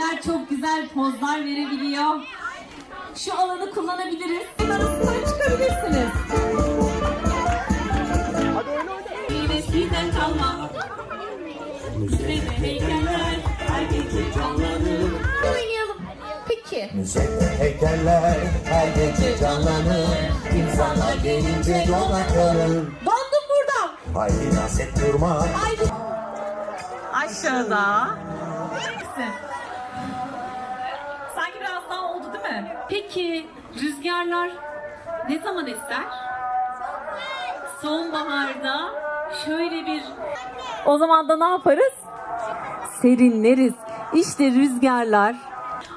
Gelinler çok güzel pozlar verebiliyor. Şu alanı kullanabiliriz. Arasından çıkabilirsiniz. Eskiden kalma. Müzede heykeller, her gece canlanır. Oynayalım. Peki. Müzede heykeller her gece canlanır İnsanlar gelince yola kalır Dondum burada. Haydi dans et durma Haydi. Aşağıda. Sanki Peki rüzgarlar ne zaman eser? Sonbaharda şöyle bir... O zaman da ne yaparız? Serinleriz. İşte rüzgarlar.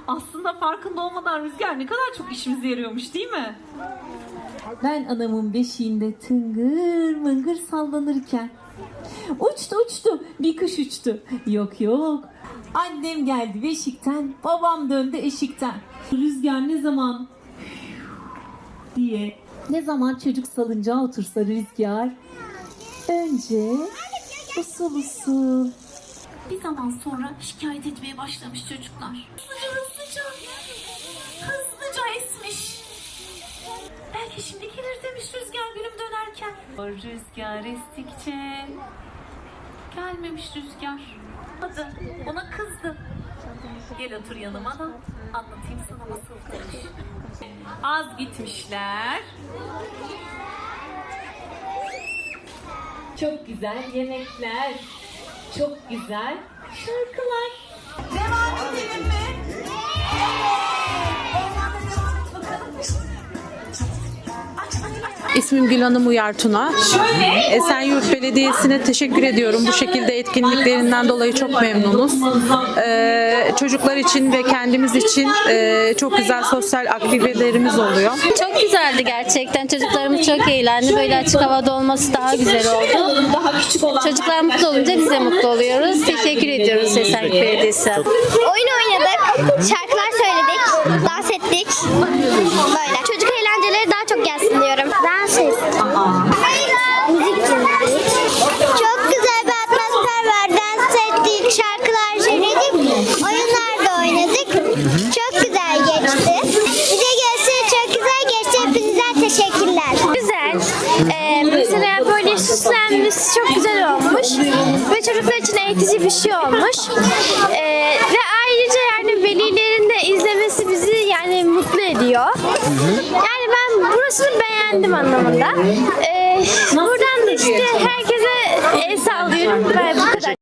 Aslında farkında olmadan rüzgar ne kadar çok işimize yarıyormuş değil mi? Ben anamın beşiğinde tıngır mıngır sallanırken Uçtu uçtu bir kuş uçtu. Yok yok. Annem geldi beşikten, babam döndü eşikten. Rüzgar ne zaman diye ne zaman çocuk salıncağa otursa rüzgar önce usul usul bir zaman sonra şikayet etmeye başlamış çocuklar. Hızlıca hızlıca hızlıca esmiş. Belki şimdi gelir demiş rüzgar gülüm dönerken. Rüzgar estikçe gelmemiş rüzgar. Hadi ona kızdı. Gel otur yanıma da anlatayım sana nasıl demiş. Az gitmişler. Çok güzel yemekler. Çok güzel şarkılar. İsmim Gül Hanım Uyar Tuna. Esenyurt Belediyesi'ne teşekkür ediyorum. Bu şekilde etkinliklerinden dolayı çok memnunuz. Ee, çocuklar için ve kendimiz için e, çok güzel sosyal aktivitelerimiz oluyor. Çok güzeldi gerçekten. Çocuklarımız çok eğlendi. Böyle açık havada olması daha güzel oldu. Daha küçük olan. Çocuklar mutlu olunca biz de mutlu oluyoruz. Teşekkür ediyoruz Esenyurt Belediyesi. Oyun oynadık, şarkılar söyledik, dans ettik. Böyle. Çocuk eğlenceleri daha çok gelsin diyorum. Dans ettik. Müzik dinledik. Çok güzel bir atmosfer var. Dans ettik, şarkılar söyledik, oyunlar da oynadık. Çok güzel geçti. Bize geçti, çok güzel geçti. Hepinizden teşekkürler. Güzel. Ee, mesela böyle süslenmesi çok güzel olmuş. Ve çocuklar için eğitici bir şey olmuş. Ee, ve ayrıca yani velilerin de izlemesi bizi yani mutlu ediyor. Yani ben burasını beğendim anlamında. Ee, buradan da işte herkese el sallıyorum ve bu kadar.